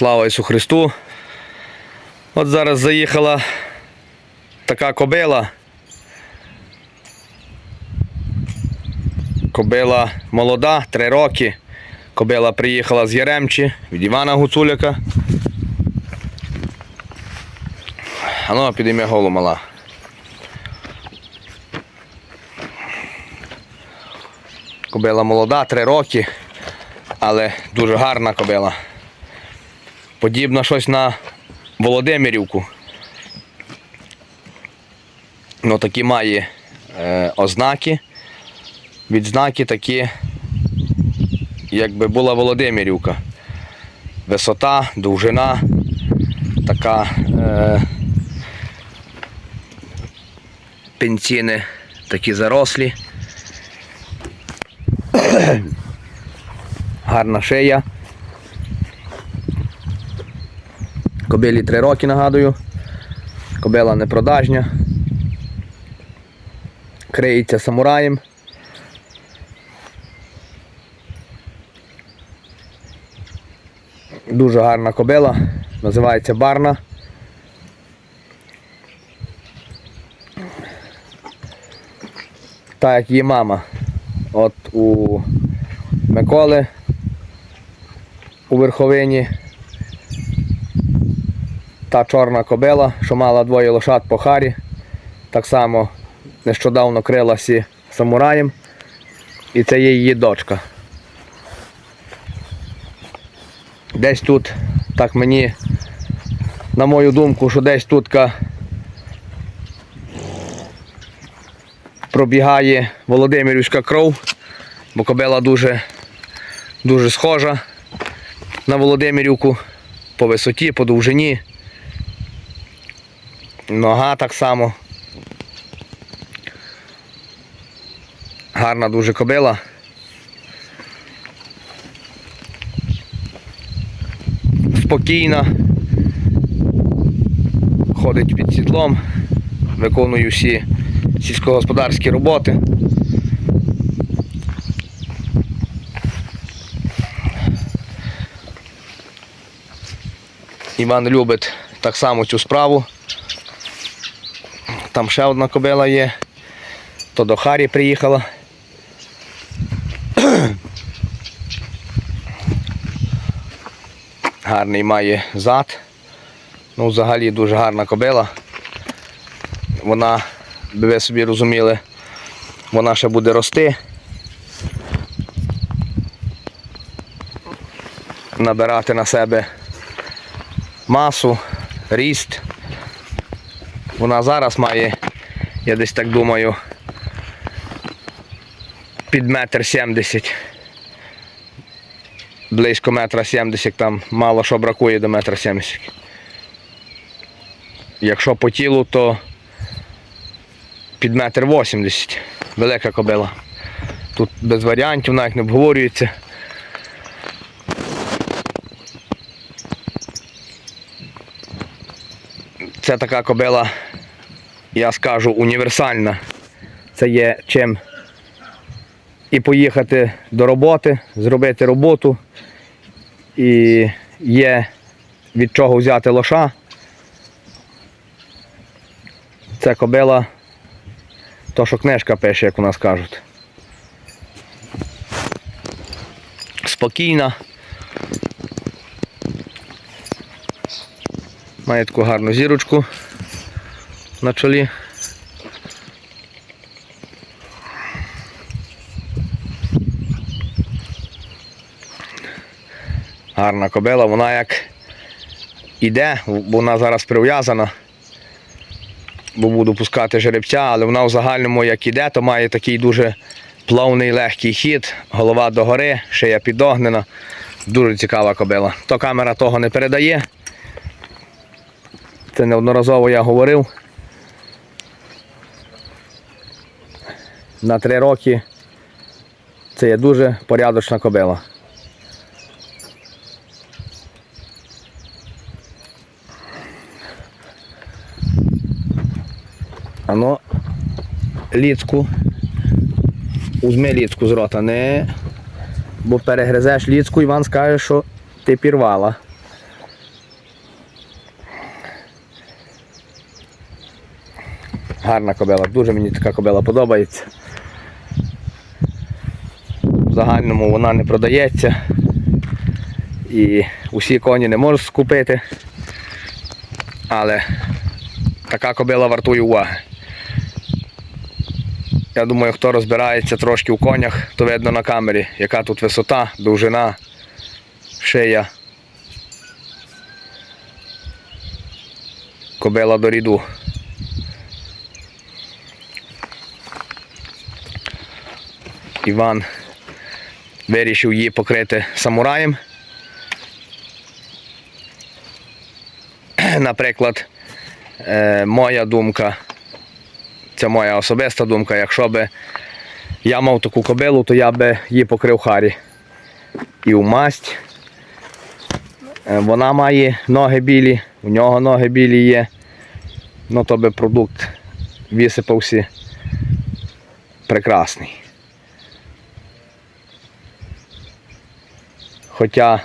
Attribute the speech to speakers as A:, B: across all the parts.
A: Слава Ісу Христу. От зараз заїхала така кобила. Кобила молода, три роки. Кобила приїхала з Яремчі від Івана Гуцуляка. А ну, підійми голову мала. Кобила молода, три роки, але дуже гарна кобила. Подібно щось на Володимирівку. Ну, такі має е, ознаки. Відзнаки такі, якби була Володимирівка. Висота, довжина, така е, пенціни такі зарослі. Гарна шия. Кобилі 3 роки нагадую. Кобила непродажня. Криється самураєм. Дуже гарна кобила. Називається Барна. Так як її мама. От у Миколи у верховині та чорна кобила, що мала двоє лошад по харі. Так само нещодавно крилася самураєм. І це є її дочка. Десь тут, так мені, на мою думку, що десь тут пробігає Володимирівська кров, бо кобила дуже, дуже схожа на Володимирівку по висоті, по довжині. Нога так само. Гарна дуже кобила. Спокійна. Ходить під сідлом, виконує всі сільськогосподарські роботи. Іван любить так само цю справу. Там ще одна кобила є. То до Харі приїхала. Гарний має зад. Ну, взагалі дуже гарна кобила. Вона, би ви собі розуміли, вона ще буде рости. Набирати на себе масу, ріст. Вона зараз має, я десь так думаю, під метр сімдесят. Близько метра сімдесят, там мало що бракує до метра сімдесят. Якщо по тілу, то під метр вісімдесят. Велика кобила. Тут без варіантів навіть не обговорюється. Це така кобила, я скажу, універсальна. Це є чим і поїхати до роботи, зробити роботу. І є від чого взяти лоша. Це кобила, то що книжка пише, як у нас кажуть. Спокійна. Має таку гарну зірочку на чолі. Гарна кобила, вона як іде, вона зараз прив'язана, бо буду пускати жеребця, але вона в загальному як іде, то має такий дуже плавний легкий хід, голова догори, шия підогнена. Дуже цікава кобила. То камера того не передає. Це неодноразово я говорив. На три роки це є дуже порядочна кобила. Ано ліцку. Узми ліцку з рота, не. Бо перегризеш ліцку, Іван скаже, що ти пірвала. Гарна кобила, дуже мені така кобила подобається. В загальному вона не продається. І усі коні не можуть скупити. Але така кобила вартує уваги. Я думаю, хто розбирається трошки у конях, то видно на камері, яка тут висота, довжина, шия. Кобила до ріду. Іван вирішив її покрити самураєм. Наприклад, е, моя думка, це моя особиста думка, якщо би я мав таку кобилу, то я би її покрив Харі. І в масть. Е, Вона має ноги білі, у нього ноги білі є. Ну то би продукт висипався прекрасний. Хоча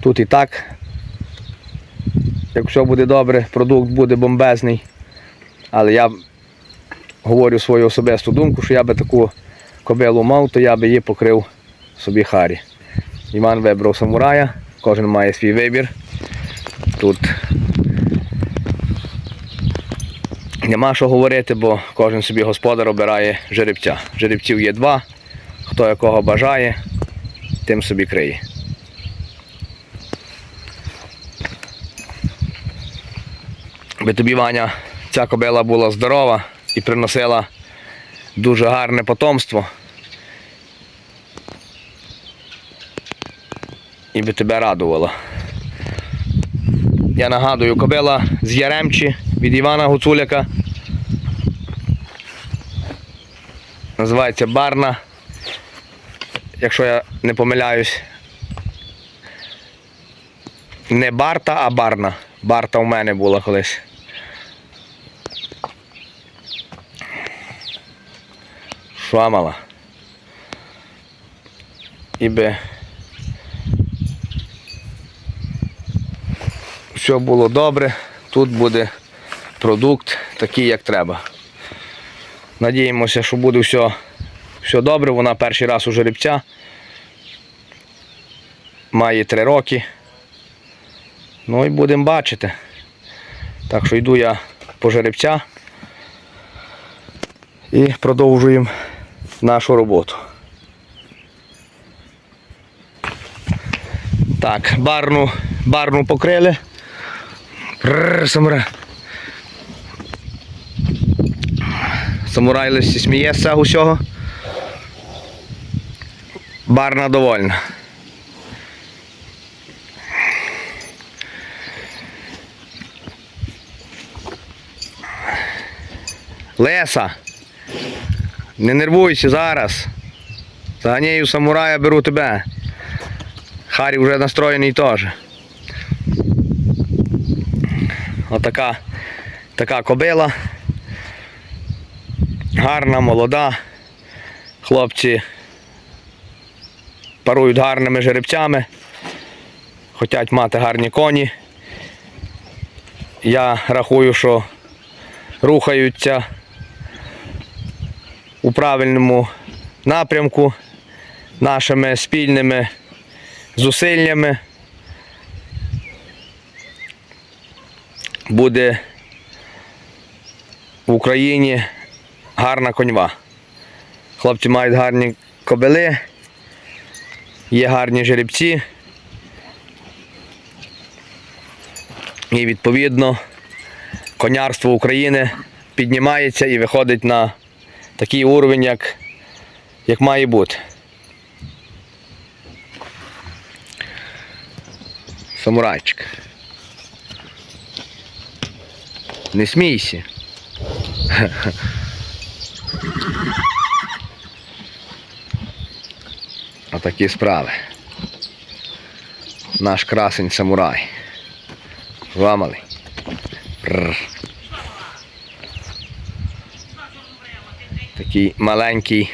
A: тут і так, як все буде добре, продукт буде бомбезний. Але я говорю свою особисту думку, що я би таку кобилу мав, то я би її покрив собі Харі. Іван вибрав самурая, кожен має свій вибір. Тут нема що говорити, бо кожен собі господар обирає жеребця. Жеребців є два, хто якого бажає, тим собі криє. Би тобі, Ваня, ця кобила була здорова і приносила дуже гарне потомство. І би тебе радувало. Я нагадую, кобила з Яремчі від Івана Гуцуляка. Називається Барна. Якщо я не помиляюсь. Не Барта, а Барна. Барта у мене була колись. Шламала. І би все було добре, тут буде продукт такий, як треба. Надіємося, що буде все, все добре. Вона перший раз у жеребця. Має три роки. Ну і будемо бачити. Так що йду я по жеребця і продовжуємо нашу роботу. Так, барну, барну покрили. Самурай. Самурай лише сміє з усього. Барна довольна. Леса. Не нервуйся зараз. Заганяю самурая, беру тебе. Харі вже настроєний теж. Отака така кобила. Гарна, молода. Хлопці парують гарними жеребцями. Хочуть мати гарні коні. Я рахую, що рухаються у правильному напрямку нашими спільними зусиллями. буде в Україні гарна коньва. Хлопці мають гарні кобили, є гарні жеребці. І відповідно конярство України піднімається і виходить на такий уровень, як, як має бути. Самурайчик. Не смійся. Отакі справи. Наш красень самурай. Зламали. Такий маленький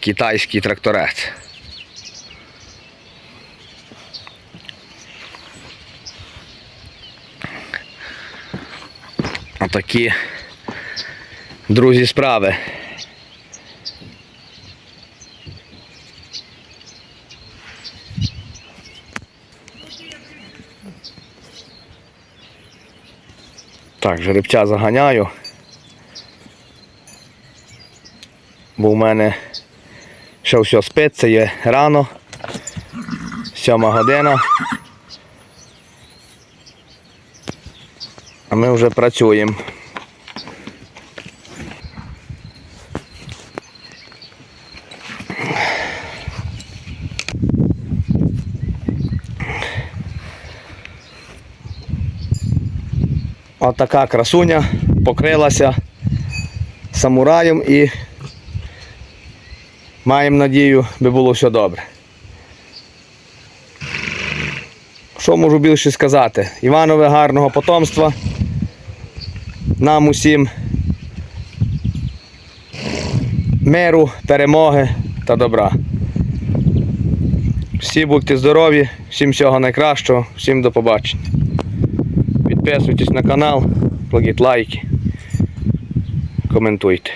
A: китайський тракторець. Отакі друзі справи. Так, жеребця заганяю. Бо в мене ще все спить, це є рано. Сьома година. А ми вже працюємо. Отака красуня покрилася самураєм і маємо надію, би було все добре. Що можу більше сказати? Іванове гарного потомства. Нам усім миру, перемоги та добра. Всі будьте здорові, всім всього найкращого, всім до побачення. Підписуйтесь на канал, кладіть лайки, коментуйте.